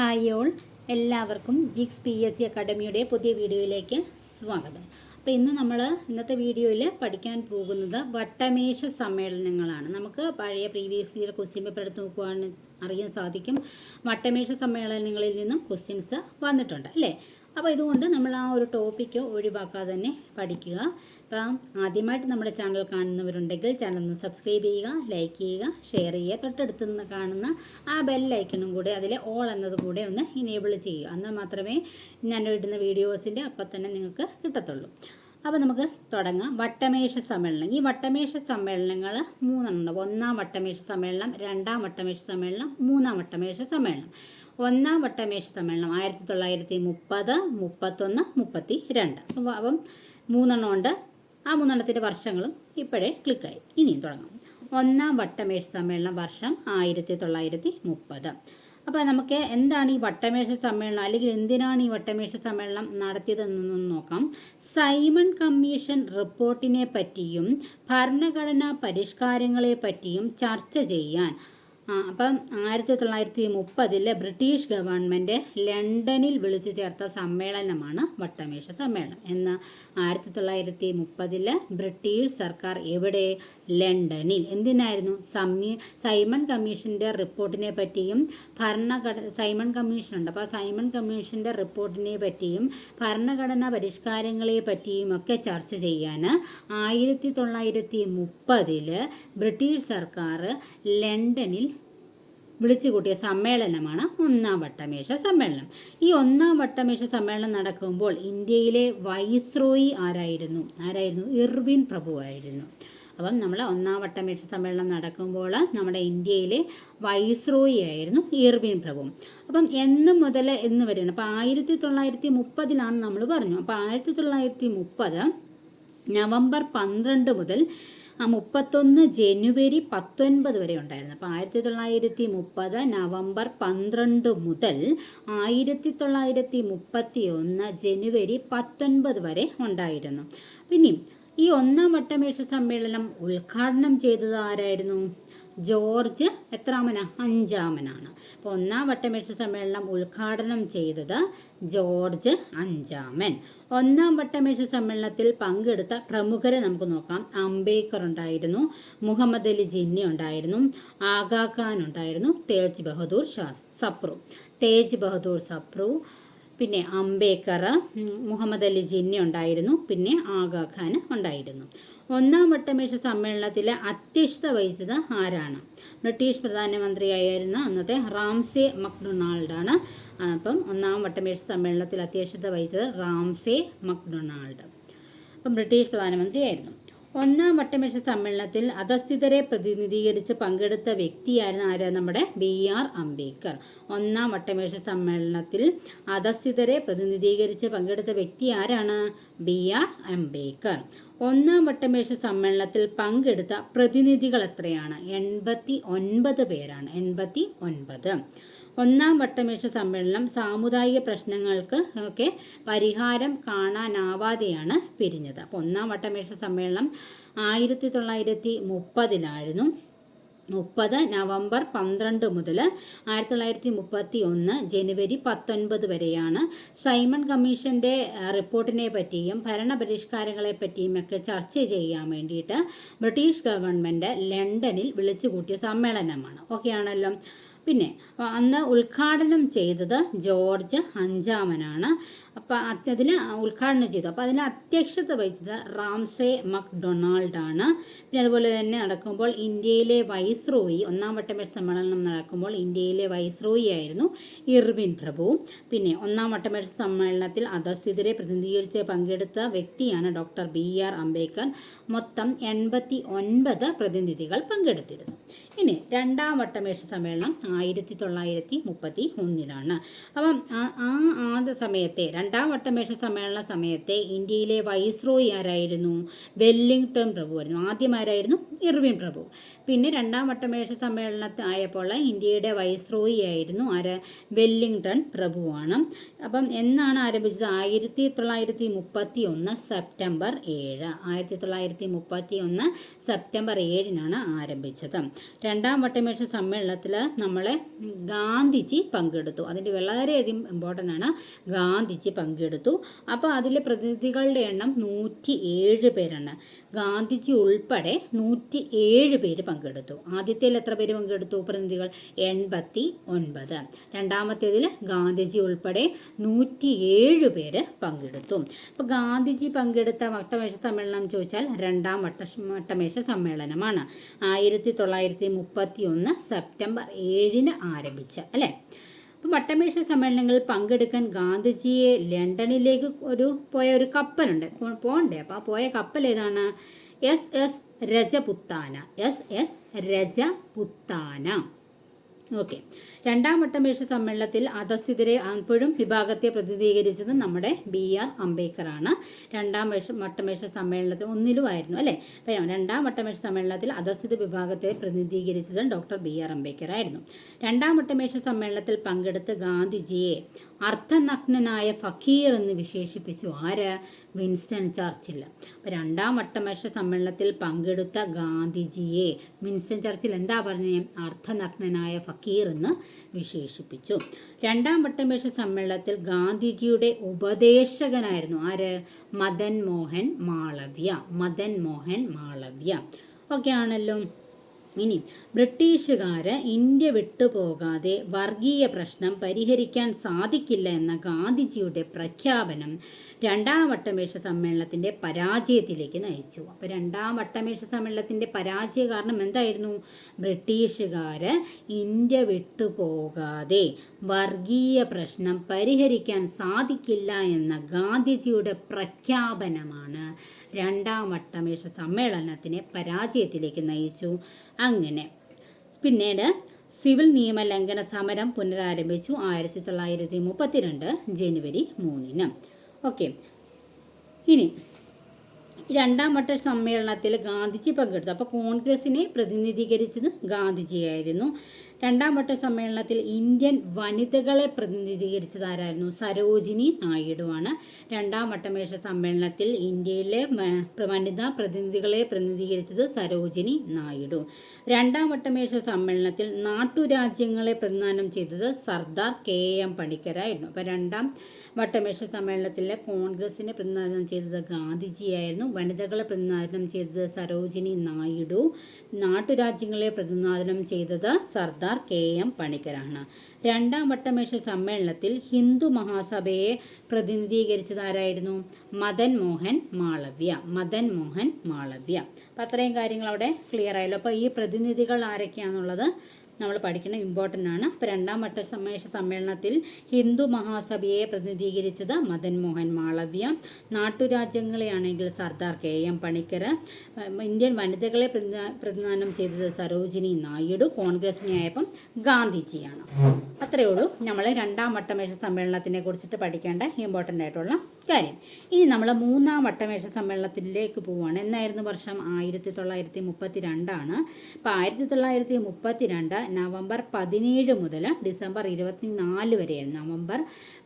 Hi all. എല്ലാവർക്കും ജിക്സ് P S C അക്കാഡമിയുടെ പുതിയ വീഡിയോയിലേക്ക് സ്വാഗതം. അപ്പോൾ ഇന്ന് നമ്മൾ ഇന്നത്തെ വീഡിയോയിൽ പഠിക്കാൻ പോകുന്നത് വട്ടമേശ സമ്മേളനങ്ങളാണ്. നമുക്ക് പഴയ പ്രീവിയസ് ഇയർ ക്വസ്റ്റ്യൻ പേപ്പർ എടുത്ത് നോക്കുവാണ് അറിയാൻ സാധിക്കും. വട്ടമേശ സമ്മേളനങ്ങളിൽ നിന്നും ക്വസ്റ്റ്യൻസ് വന്നിട്ടുണ്ട് അല്ലേ? അപ്പോൾ ഇതുകൊണ്ട് നമ്മൾ ആ ഒരു ടോപ്പിക്ക് ഒഴിവാക്കാതെ തന്നെ പഠിക്കുക. അപ്പം ആദ്യമായിട്ട് നമ്മുടെ ചാനൽ കാണുന്നവരുണ്ടെങ്കിൽ ചാനൽ ഒന്ന് സബ്സ്ക്രൈബ് ചെയ്യുക ലൈക്ക് ചെയ്യുക ഷെയർ ചെയ്യുക. തൊട്ടടുത്ത് നിന്ന് കാണുന്ന ആ ബെല്ലൈക്കണും കൂടെ അതിലെ ഓൾ എന്നത് കൂടെ ഒന്ന് ഇനേബിൾ ചെയ്യുക. എന്നാൽ മാത്രമേ ഞാൻ ഇടുന്ന വീഡിയോസിന്റെ അപ്പം തന്നെ നിങ്ങൾക്ക് കിട്ടത്തുള്ളൂ. അപ്പോൾ നമുക്ക് തുടങ്ങാം. വട്ടമേശ സമ്മേളനം. ഈ വട്ടമേശ സമ്മേളനങ്ങൾ മൂന്നെണ്ണം ഒന്നാം വട്ടമേശ സമ്മേളനം രണ്ടാം വട്ടമേശ സമ്മേളനം മൂന്നാം വട്ടമേശ സമ്മേളനം. ഒന്നാം വട്ടമേശ സമ്മേളനം ആയിരത്തി തൊള്ളായിരത്തി മുപ്പത് മുപ്പത്തൊന്ന് മുപ്പത്തി രണ്ട് അപ്പം മൂന്നെണ്ണം ഉണ്ട്. ആ മൂന്നെണ്ണത്തിന്റെ വർഷങ്ങളും ഇപ്പോഴേ ക്ലിക്കായി ഇനിയും തുടങ്ങാം. ഒന്നാം വട്ടമേശ സമ്മേളനം വർഷം ആയിരത്തി തൊള്ളായിരത്തി മുപ്പത് അപ്പോൾ നമുക്ക് എന്താണ് ഈ വട്ടമേശ സമ്മേളനം അല്ലെങ്കിൽ എന്തിനാണ് ഈ വട്ടമേശ സമ്മേളനം നടത്തിയതെന്നൊന്ന് നോക്കാം. സൈമൺ കമ്മീഷൻ റിപ്പോർട്ടിനെ പറ്റിയും ഭരണഘടനാ പരിഷ്കാരങ്ങളെ പറ്റിയും ചർച്ച ചെയ്യാൻ അപ്പം ആയിരത്തി തൊള്ളായിരത്തി മുപ്പതിലെ ബ്രിട്ടീഷ് ഗവൺമെന്റ് ലണ്ടനിൽ വിളിച്ചു ചേർത്ത സമ്മേളനമാണ് വട്ടമേശ സമ്മേളനം. എന്ന് ആയിരത്തി തൊള്ളായിരത്തി മുപ്പതിലെ ബ്രിട്ടീഷ് സർക്കാർ എവിടെ? ലണ്ടനിൽ. എന്തിനായിരുന്നു? സമ്മി സൈമൺ കമ്മീഷന്റെ റിപ്പോർട്ടിനെ പറ്റിയും ഭരണഘടന സൈമൺ കമ്മീഷൻ ഉണ്ട് അപ്പോൾ സൈമൺ കമ്മീഷന്റെ റിപ്പോർട്ടിനെ പറ്റിയും ഭരണഘടനാ പരിഷ്കാരങ്ങളെ പറ്റിയും ഒക്കെ ചർച്ച ചെയ്യാൻ ആയിരത്തി തൊള്ളായിരത്തി മുപ്പതിൽ ബ്രിട്ടീഷ് സർക്കാർ ലണ്ടനിൽ വിളിച്ചു വിളിച്ചുകൂട്ടിയ സമ്മേളനമാണ് ഒന്നാം വട്ടമേശ സമ്മേളനം. ഈ ഒന്നാം വട്ടമേശ സമ്മേളനം നടക്കുമ്പോൾ ഇന്ത്യയിലെ വൈസ്രോയി ആരായിരുന്നു? ആരായിരുന്നു? ഇർവിൻ പ്രഭു ആയിരുന്നു അപ്പം നമ്മൾ ഒന്നാം വട്ടമേശ സമ്മേളനം നടക്കുമ്പോൾ നമ്മുടെ ഇന്ത്യയിലെ വൈസ്രോയി ആയിരുന്നു ഇർവിൻ പ്രഭു. അപ്പം എന്ന് മുതൽ എന്ന് വരെയാണ്. അപ്പം ആയിരത്തി തൊള്ളായിരത്തി മുപ്പതിലാണ് നമ്മൾ പറഞ്ഞു. അപ്പം ആയിരത്തി തൊള്ളായിരത്തി മുപ്പത് നവംബർ പന്ത്രണ്ട് മുതൽ ആ മുപ്പത്തൊന്ന് ജനുവരി പത്തൊൻപത് വരെ ഉണ്ടായിരുന്നു. അപ്പോൾ ആയിരത്തി തൊള്ളായിരത്തി മുപ്പത് നവംബർ പന്ത്രണ്ട് മുതൽ ആയിരത്തി തൊള്ളായിരത്തി മുപ്പത്തി ഒന്ന് ജനുവരി പത്തൊൻപത് വരെ ഉണ്ടായിരുന്നു. പിന്നെയും ഈ ഒന്നാം വട്ടമേശ സമ്മേളനം ഉദ്ഘാടനം ചെയ്തത് ആരായിരുന്നു? ജോർജ് എത്രാമന? അഞ്ചാമനാണ്. അപ്പോൾ ഒന്നാം വട്ടമേശ സമ്മേളനം ഉദ്ഘാടനം ചെയ്തത് ജോർജ് അഞ്ചാമൻ. ഒന്നാം വട്ടമേശ സമ്മേളനത്തിൽ പങ്കെടുത്ത പ്രമുഖരെ നമുക്ക് നോക്കാം. അംബേദ്കർ ഉണ്ടായിരുന്നു മുഹമ്മദ് അലി ജിന്നി ഉണ്ടായിരുന്നു ആഗാഖാൻ ഉണ്ടായിരുന്നു തേജ് ബഹദൂർ ഷാ സപ്രു. തേജ് ബഹദൂർ സപ്രു പിന്നെ അംബേദ്കർ ഉം, മുഹമ്മദ് അലി ജിന്നി ഉണ്ടായിരുന്നു പിന്നെ ആഗാഖാൻ ഉണ്ടായിരുന്നു. ഒന്നാം വട്ടമേശ സമ്മേളനത്തിലെ അധ്യക്ഷത വഹിച്ചത് ആരാണ്? ബ്രിട്ടീഷ് പ്രധാനമന്ത്രിയായിരുന്ന അന്നത്തെ റാംസെ ആണ് അപ്പം ഒന്നാം വട്ടമേശ സമ്മേളനത്തിൽ അധ്യക്ഷത വഹിച്ചത് റാംസെ മക്ഡൊണാൾഡ്. അപ്പം ബ്രിട്ടീഷ് പ്രധാനമന്ത്രിയായിരുന്നു. ഒന്നാം വട്ടമേശ സമ്മേളനത്തിൽ അധസ്ഥിതരെ പ്രതിനിധീകരിച്ച് പങ്കെടുത്ത വ്യക്തിയായിരുന്നു ആര്? നമ്മുടെ ബി ആർ അംബേദ്കർ. ഒന്നാം വട്ടമേശ സമ്മേളനത്തിൽ അധസ്ഥിതരെ പ്രതിനിധീകരിച്ച് പങ്കെടുത്ത വ്യക്തി ആരാണ്? B R Ambedkar. ഒന്നാം വട്ടമേശ സമ്മേളനത്തിൽ പങ്കെടുത്ത പ്രതിനിധികൾ എത്രയാണ്? എൺപത്തി ഒൻപത് പേരാണ്. എൺപത്തി ഒൻപത്. ഒന്നാം വട്ടമേശ സമ്മേളനം സാമുദായിക പ്രശ്നങ്ങൾക്ക് ഒക്കെ പരിഹാരം കാണാനാവാതെയാണ് പിരിഞ്ഞത്. അപ്പോൾ ഒന്നാം വട്ടമേശ സമ്മേളനം ആയിരത്തി തൊള്ളായിരത്തി മുപ്പതിലായിരുന്നു. മുപ്പത് നവംബർ പന്ത്രണ്ട് മുതൽ ആയിരത്തി തൊള്ളായിരത്തി മുപ്പത്തി ഒന്ന് ജനുവരി പത്തൊൻപത് വരെയാണ് സൈമൺ കമ്മീഷന്റെ റിപ്പോർട്ടിനെ പറ്റിയും ഭരണപരിഷ്കാരങ്ങളെ പറ്റിയും ഒക്കെ ചർച്ച ചെയ്യാൻ വേണ്ടിയിട്ട് ബ്രിട്ടീഷ് ഗവൺമെന്റ് ലണ്ടനിൽ വിളിച്ചു കൂട്ടിയ സമ്മേളനമാണ്. ഓക്കെ ആണല്ലോ പിന്നെ അന്ന് ഉദ്ഘാടനം ചെയ്തത് ജോർജ് അഞ്ചാമനാണ്. അപ്പം അതിന് ഉദ്ഘാടനം ചെയ്തു. അപ്പോൾ അതിന് അധ്യക്ഷത വഹിച്ചത് റാംസെ മക്ഡൊണാൾഡ് ആണ് പിന്നെ അതുപോലെ തന്നെ നടക്കുമ്പോൾ ഇന്ത്യയിലെ വൈസ്രോയി ഒന്നാം വട്ടമേശ സമ്മേളനം നടക്കുമ്പോൾ ഇന്ത്യയിലെ വൈസ്രോയി ആയിരുന്നു ഇർവിൻ പ്രഭു. പിന്നെ ഒന്നാം വട്ടമേശ സമ്മേളനത്തിൽ അധസ്ഥിതരെ പ്രതിനിധീകരിച്ച് പങ്കെടുത്ത വ്യക്തിയാണ് ഡോക്ടർ ബി ആർ അംബേദ്കർ. മൊത്തം എൺപത്തി ഒൻപത് പ്രതിനിധികൾ പങ്കെടുത്തിരുന്നു. ഇനി രണ്ടാം വട്ടമേശ സമ്മേളനം ആയിരത്തി തൊള്ളായിരത്തി മുപ്പത്തി ഒന്നിലാണ് അപ്പം ആ- ആദ്യ സമയത്തെ രണ്ടാം വട്ടമേശ സമ്മേളന സമയത്തെ ഇന്ത്യയിലെ വൈസ്രോയി ആരായിരുന്നു? വെല്ലിംഗ്ടൺ പ്രഭു ആയിരുന്നു. ആദ്യം ആരായിരുന്നു? ഇർവിൻ പ്രഭു. പിന്നെ രണ്ടാം വട്ടമേശ സമ്മേളനത്തിൽ ആയപ്പോൾ ഇന്ത്യയുടെ വൈസ്രോയി ആയിരുന്നു ആര്? വെല്ലിംഗ്ടൺ പ്രഭുവാണ്. അപ്പം എന്നാണ് ആരംഭിച്ചത്? ആയിരത്തി തൊള്ളായിരത്തി മുപ്പത്തി ഒന്ന് സെപ്റ്റംബർ ഏഴ്. ആയിരത്തി തൊള്ളായിരത്തി മുപ്പത്തി ഒന്ന് സെപ്റ്റംബർ ഏഴിനാണ് ആരംഭിച്ചത്. രണ്ടാം വട്ടമേശ സമ്മേളനത്തിൽ നമ്മളെ ഗാന്ധിജി പങ്കെടുത്തു. അതിന്റെ വളരെയധികം ഇമ്പോർട്ടന്റ് ആണ്. ഗാന്ധിജി പങ്കെടുത്തു. അപ്പോൾ അതിലെ പ്രതിനിധികളുടെ എണ്ണം നൂറ്റി ഏഴ് പേരാണ്. ഗാന്ധിജി ഉൾപ്പെടെ നൂറ്റി ഏഴ് പേര് പങ്കെടുത്തു. ആദ്യത്തേൽ എത്ര പേര് പങ്കെടുത്തു? പ്രതിനിധികൾ എൺപത്തി ഒൻപത് രണ്ടാമത്തേതിൽ ഗാന്ധിജി ഉൾപ്പെടെ നൂറ്റി ഏഴ് പേര് പങ്കെടുത്തു. അപ്പോൾ ഗാന്ധിജി പങ്കെടുത്ത വട്ടമേശ സമ്മേളനം ചോദിച്ചാൽ രണ്ടാം വട്ട വട്ടമേശ സമ്മേളനമാണ്. ആയിരത്തി തൊള്ളായിരത്തി മുപ്പത്തി ഒന്ന് സെപ്റ്റംബർ ഏഴിന് ആരംഭിച്ച അല്ലേ? അപ്പം വട്ടമേശ സമ്മേളനങ്ങളിൽ പങ്കെടുക്കാൻ ഗാന്ധിജിയെ ലണ്ടനിലേക്ക് ഒരു പോയ ഒരു കപ്പലുണ്ട്. പോകണ്ടേ അപ്പോൾ ആ പോയ കപ്പൽ ഏതാണ്? S S Rajputana S S Rajputana. Okay. രണ്ടാം വട്ടമേശ സമ്മേളനത്തിൽ അധസ്ഥിതരെ അപ്പോഴും വിഭാഗത്തെ പ്രതിനിധീകരിച്ചത് നമ്മുടെ ബി ആർ അംബേദ്കറാണ്. രണ്ടാം വേഷ വട്ടമേശ സമ്മേളനത്തിൽ ഒന്നിലുമായിരുന്നു അല്ലേ? രണ്ടാം വട്ടമേശ സമ്മേളനത്തിൽ അധസ്ഥിത വിഭാഗത്തെ പ്രതിനിധീകരിച്ചത് ഡോക്ടർ ബി ആർ അംബേദ്കർ ആയിരുന്നു രണ്ടാം വട്ടമേശ സമ്മേളനത്തിൽ പങ്കെടുത്ത് ഗാന്ധിജിയെ അർത്ഥനഗ്നനായ ഫക്കീർ എന്ന് വിശേഷിപ്പിച്ചു. ആര്? Winston Churchill. അപ്പം രണ്ടാം വട്ടമേശ സമ്മേളനത്തിൽ പങ്കെടുത്ത ഗാന്ധിജിയെ വിൻസ്റ്റൺ ചർച്ചിൽ എന്താ പറഞ്ഞത് അർത്ഥനഗ്നനായ ഫക്കീർ എന്ന് വിശേഷിപ്പിച്ചു. രണ്ടാം വട്ടമേശ സമ്മേളനത്തിൽ ഗാന്ധിജിയുടെ ഉപദേശകനായിരുന്നു. ആര്? മദൻ മോഹൻ മാളവ്യ. മദൻ മോഹൻ മാളവ്യ. ഓക്കെ ആണല്ലോ ഇനി ബ്രിട്ടീഷുകാര് ഇന്ത്യ വിട്ടുപോകാതെ വർഗീയ പ്രശ്നം പരിഹരിക്കാൻ സാധിക്കില്ല എന്ന ഗാന്ധിജിയുടെ പ്രഖ്യാപനം രണ്ടാം വട്ടമേശ സമ്മേളനത്തിന്റെ പരാജയത്തിലേക്ക് നയിച്ചു. അപ്പോൾ രണ്ടാം വട്ടമേശ സമ്മേളനത്തിന്റെ പരാജയ കാരണം എന്തായിരുന്നു? ബ്രിട്ടീഷുകാര് ഇന്ത്യ വിട്ടുപോകാതെ വർഗീയ പ്രശ്നം പരിഹരിക്കാൻ സാധിക്കില്ല എന്ന ഗാന്ധിജിയുടെ പ്രഖ്യാപനമാണ് രണ്ടാം വട്ടമേശ സമ്മേളനത്തിനെ പരാജയത്തിലേക്ക് നയിച്ചു. അങ്ങനെ. പിന്നീട് സിവിൽ നിയമലംഘന സമരം പുനരാരംഭിച്ചു ആയിരത്തി തൊള്ളായിരത്തി മുപ്പത്തിരണ്ട് ജനുവരി മൂന്നിന്. ഓക്കെ. ഇനി രണ്ടാം വട്ട സമ്മേളനത്തിൽ ഗാന്ധിജി പങ്കെടുത്തു. അപ്പോൾ കോൺഗ്രസിനെ പ്രതിനിധീകരിച്ചത് ഗാന്ധിജിയായിരുന്നു. രണ്ടാം വട്ട സമ്മേളനത്തിൽ ഇന്ത്യൻ വനിതകളെ പ്രതിനിധീകരിച്ചത് ആരായിരുന്നു സരോജിനി ആണ് രണ്ടാം വട്ടമേശ സമ്മേളനത്തിൽ ഇന്ത്യയിലെ വനിതാ പ്രതിനിധികളെ പ്രതിനിധീകരിച്ചത് സരോജിനി നായിഡു. രണ്ടാം വട്ടമേശ സമ്മേളനത്തിൽ നാട്ടുരാജ്യങ്ങളെ പ്രതിദാനം ചെയ്തത് സർദാർ കെ എം പണിക്കരായിരുന്നു. അപ്പോൾ രണ്ടാം വട്ടമേശ സമ്മേളനത്തിലെ കോൺഗ്രസിനെ പ്രതിനിധാനം ചെയ്തത് ഗാന്ധിജിയായിരുന്നു. വനിതകളെ പ്രതിനിധാനം ചെയ്തത് സരോജിനി നായിഡു. നാട്ടുരാജ്യങ്ങളെ പ്രതിനിധാനം ചെയ്തത് സർദാർ കെ എം പണിക്കരാണ്. രണ്ടാം വട്ടമേശ സമ്മേളനത്തിൽ ഹിന്ദു മഹാസഭയെ പ്രതിനിധീകരിച്ചതാരായിരുന്നു? മദൻ മോഹൻ മാളവ്യ. മദൻ മോഹൻ മാളവ്യ. അപ്പം അത്രയും കാര്യങ്ങൾ അവിടെ ക്ലിയർ ആയല്ലോ. അപ്പോൾ ഈ പ്രതിനിധികൾ ആരൊക്കെയാണെന്നുള്ളത് നമ്മൾ പഠിക്കണം ഇമ്പോർട്ടന്റ് ആണ്. അപ്പോൾ രണ്ടാം വട്ട സമ്മേളന സമ്മേളനത്തിൽ ഹിന്ദു മഹാസഭയെ പ്രതിനിധീകരിച്ചത് Madan Mohan Malviya. നാട്ടുരാജ്യങ്ങളെയാണെങ്കിൽ Sardar K M Panikkar Indian വനിതകളെ പ്രതിദാനം ചെയ്തത് സരോജിനി നായിഡു. കോൺഗ്രസിനെ ആയപ്പം ഗാന്ധിജിയാണ്. അത്രയേ ഉള്ളൂ നമ്മൾ രണ്ടാം വട്ടമേശ സമ്മേളനത്തിനെ കുറിച്ചിട്ട് പഠിക്കേണ്ട ഇമ്പോർട്ടന്റ് ആയിട്ടുള്ള കാര്യം. ഇനി നമ്മൾ മൂന്നാം വട്ടമേശ സമ്മേളനത്തിലേക്ക് പോവുകയാണ് എന്നായിരുന്നു വർഷം? ആയിരത്തി തൊള്ളായിരത്തി മുപ്പത്തി രണ്ടാണ് അപ്പോൾ ആയിരത്തി തൊള്ളായിരത്തി മുപ്പത്തി രണ്ട് നവംബർ പതിനേഴ് മുതൽ ഡിസംബർ ഇരുപത്തി നാല് വരെയാണ് നവംബർ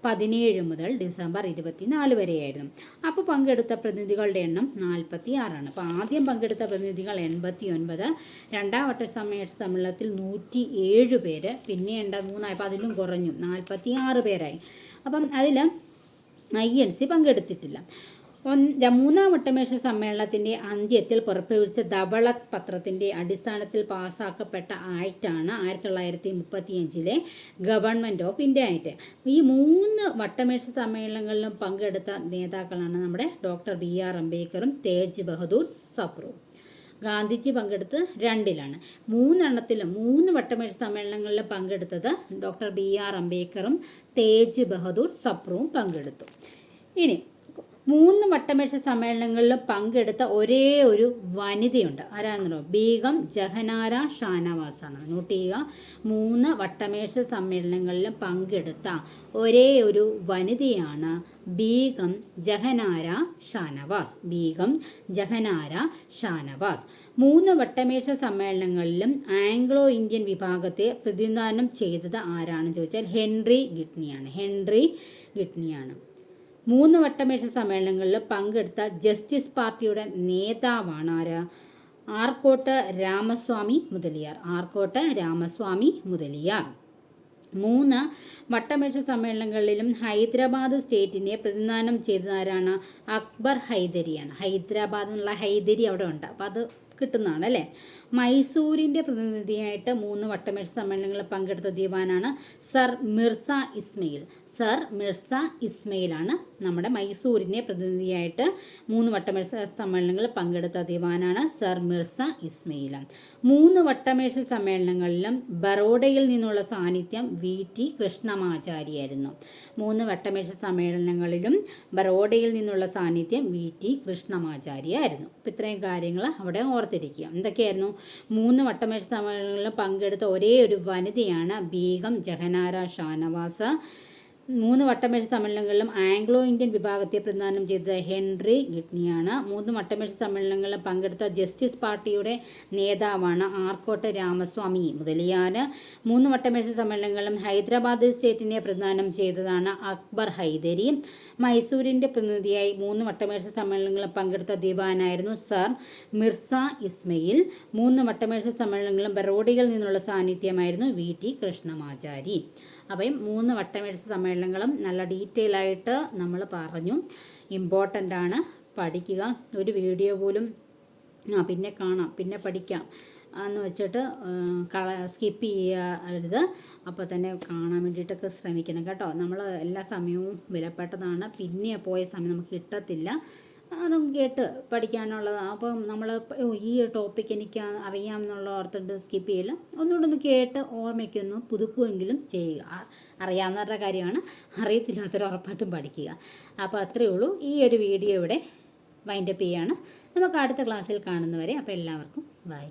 പതിനേഴ് മുതൽ ഡിസംബർ ഇരുപത്തിനാല് വരെയായിരുന്നു. അപ്പോൾ പങ്കെടുത്ത പ്രതിനിധികളുടെ എണ്ണം നാൽപ്പത്തി ആറാണ് അപ്പോൾ ആദ്യം പങ്കെടുത്ത പ്രതിനിധികൾ എൺപത്തി ഒൻപത് രണ്ടാം വട്ട സമയ സമ്മേളനത്തിൽ നൂറ്റി ഏഴ് പേര് പിന്നെ ഉണ്ട് മൂന്നായപ്പോൾ അതിലും കുറഞ്ഞു നാൽപ്പത്തി ആറ് പേരായി. അപ്പം അതിൽ ഐ എൻ സി പങ്കെടുത്തിട്ടില്ല. മൂന്നാം വട്ടമേശ സമ്മേളനത്തിന്റെ അന്ത്യത്തിൽ പുറപ്പെടുവിച്ച ധവള പത്രത്തിന്റെ അടിസ്ഥാനത്തിൽ പാസ്സാക്കപ്പെട്ട ആക്റ്റാണ് ആയിരത്തി തൊള്ളായിരത്തി മുപ്പത്തിയഞ്ചിലെ ഗവൺമെന്റ് ഓഫ് ഇന്ത്യ ആക്ട്. ഈ മൂന്ന് വട്ടമേശ സമ്മേളനങ്ങളിലും പങ്കെടുത്ത നേതാക്കളാണ് നമ്മുടെ ഡോക്ടർ ബി ആർ അംബേദ്കറും തേജ് ബഹദൂർ സപ്രുവും ഗാന്ധിജി പങ്കെടുത്ത് രണ്ടിലാണ്. മൂന്നെണ്ണത്തിലും മൂന്ന് വട്ടമേശ സമ്മേളനങ്ങളിൽ പങ്കെടുത്തത് ഡോക്ടർ ബി ആർ അംബേദ്കറും തേജ് ബഹദൂർ സപ്രുവും പങ്കെടുത്തു. ഇനി മൂന്ന് വട്ടമേശ സമ്മേളനങ്ങളിലും പങ്കെടുത്ത ഒരേ ഒരു വനിതയുണ്ട്. ആരാണെന്നോ ബീഗം ജഹനാര ആണ് നോട്ട് ചെയ്യുക മൂന്ന് വട്ടമേശ സമ്മേളനങ്ങളിലും പങ്കെടുത്ത ഒരേ ഒരു വനിതയാണ് ബീഗം ജഹനാര ഷാനവാസ്. ബീഗം ജഹനാര ഷാനവാസ്. മൂന്ന് വട്ടമേശ സമ്മേളനങ്ങളിലും ആംഗ്ലോ ഇന്ത്യൻ വിഭാഗത്തെ പ്രതിനിധാനം ചെയ്തത് ആരാണെന്ന് ചോദിച്ചാൽ ഹെൻറി ഗിഡ്നിയാണ് ഹെൻറി ഗിഡ്നിയാണ് മൂന്ന് വട്ടമേശ സമ്മേളനങ്ങളിൽ പങ്കെടുത്ത ജസ്റ്റിസ് പാർട്ടിയുടെ നേതാവാണ് ആര് ആർക്കോട്ട് രാമസ്വാമി മുതലിയാർ. ആർക്കോട്ട് രാമസ്വാമി മുതലിയാർ. മൂന്ന് വട്ടമേശ സമ്മേളനങ്ങളിലും ഹൈദരാബാദ് സ്റ്റേറ്റിനെ പ്രതിനിധാനം ചെയ്തതാരാണ്? അക്ബർ ഹൈദരിയാണ്. ഹൈദരാബാദ് എന്നുള്ള ഹൈദരി അവിടെ ഉണ്ട്. അപ്പോൾ അത് കിട്ടുന്നതാണ് അല്ലേ? മൈസൂരിന്റെ പ്രതിനിധിയായിട്ട് മൂന്ന് വട്ടമേശ സമ്മേളനങ്ങളിൽ പങ്കെടുത്ത ദിവാനാണ് സർ മിർസ ഇസ്മയിൽ. സർ മിർസ ഇസ്മയിലാണ് നമ്മുടെ മൈസൂരിനെ പ്രതിനിധിയായിട്ട് മൂന്ന് വട്ടമേഴ്സ സമ്മേളനങ്ങളിൽ പങ്കെടുത്ത ദിവാനാണ് സർ മിർസ ഇസ്മയിൽ. മൂന്ന് വട്ടമേഴ്സ സമ്മേളനങ്ങളിലും ബറോഡയിൽ നിന്നുള്ള സാന്നിധ്യം വി ടി കൃഷ്ണമാചാരിയായിരുന്നു മൂന്ന് വട്ടമേഴ്സ സമ്മേളനങ്ങളിലും ബറോഡയിൽ നിന്നുള്ള സാന്നിധ്യം വി ടി കൃഷ്ണമാചാരിയായിരുന്നു അപ്പം ഇത്രയും കാര്യങ്ങൾ അവിടെ ഓർത്തിരിക്കുക. എന്തൊക്കെയായിരുന്നു? മൂന്ന് വട്ടമേഴ്സ സമ്മേളനങ്ങളിലും പങ്കെടുത്ത ഒരേ ഒരു വനിതയാണ് ബീഗം ജഹനാര ഷാനവാസ്. മൂന്ന് വട്ടമേശ സമ്മേളനങ്ങളിലും ആംഗ്ലോ ഇന്ത്യൻ വിഭാഗത്തെ പ്രതിദാനം ചെയ്തത് ഹെൻറി ഗിഡ്നിയാണ് മൂന്ന് വട്ടമേശ സമ്മേളനങ്ങളിലും പങ്കെടുത്ത ജസ്റ്റിസ് പാർട്ടിയുടെ നേതാവാണ് ആർക്കോട്ട് രാമസ്വാമി മുതലിയാർ മൂന്ന് വട്ടമേശ സമ്മേളനങ്ങളിലും ഹൈദരാബാദ് സ്റ്റേറ്റിനെ പ്രതിദാനം ചെയ്തതാണ് അക്ബർ ഹൈദരി. മൈസൂരിന്റെ പ്രതിനിധിയായി മൂന്ന് വട്ടമേശ സമ്മേളനങ്ങളിലും പങ്കെടുത്ത ദിവാനായിരുന്നു സർ മിർസ ഇസ്മയിൽ. മൂന്ന് വട്ടമേശ സമ്മേളനങ്ങളിലും ബറോഡിയിൽ നിന്നുള്ള സാന്നിധ്യമായിരുന്നു വി ടി കൃഷ്ണമാചാരി. അപ്പം മൂന്ന് വട്ടമെഴുത്ത് സമ്മേളനങ്ങളും നല്ല ഡീറ്റെയിൽ ആയിട്ട് നമ്മൾ പറഞ്ഞു. ഇമ്പോർട്ടന്റ് ആണ്. പഠിക്കുക. ഒരു വീഡിയോ പോലും ആ പിന്നെ കാണാം പിന്നെ പഠിക്കാം എന്ന് വെച്ചിട്ട് കള സ്കിപ്പ് ചെയ്യരുത് അപ്പോൾ തന്നെ കാണാൻ വേണ്ടിയിട്ടൊക്കെ ശ്രമിക്കണം കേട്ടോ. നമ്മൾ എല്ലാ സമയവും വിലപ്പെട്ടതാണ്. പിന്നെ പോയ സമയം നമുക്ക് കിട്ടത്തില്ല. അതും കേട്ട് പഠിക്കാനുള്ളത്. അപ്പം നമ്മൾ ഈ ടോപ്പിക്ക് എനിക്ക് അറിയാം എന്നുള്ള ഓർത്തിട്ട് സ്കിപ്പ് ചെയ്യില്ല ഒന്നുകൂടെ ഒന്ന് കേട്ട് ഓർമ്മയ്ക്കൊന്ന് പുതുക്കുമെങ്കിലും ചെയ്യുക. അറിയാവുന്നവരുടെ കാര്യമാണ്. അറിയത്തില്ലാത്തവർ ഉറപ്പായിട്ടും പഠിക്കുക. അപ്പോൾ അത്രയേ ഉള്ളൂ. ഈ ഒരു വീഡിയോ ഇവിടെ വൈൻഡപ്പ് ചെയ്യാണ്. നമുക്ക് അടുത്ത ക്ലാസ്സിൽ കാണുന്നവരെ അപ്പോൾ എല്ലാവർക്കും ബൈ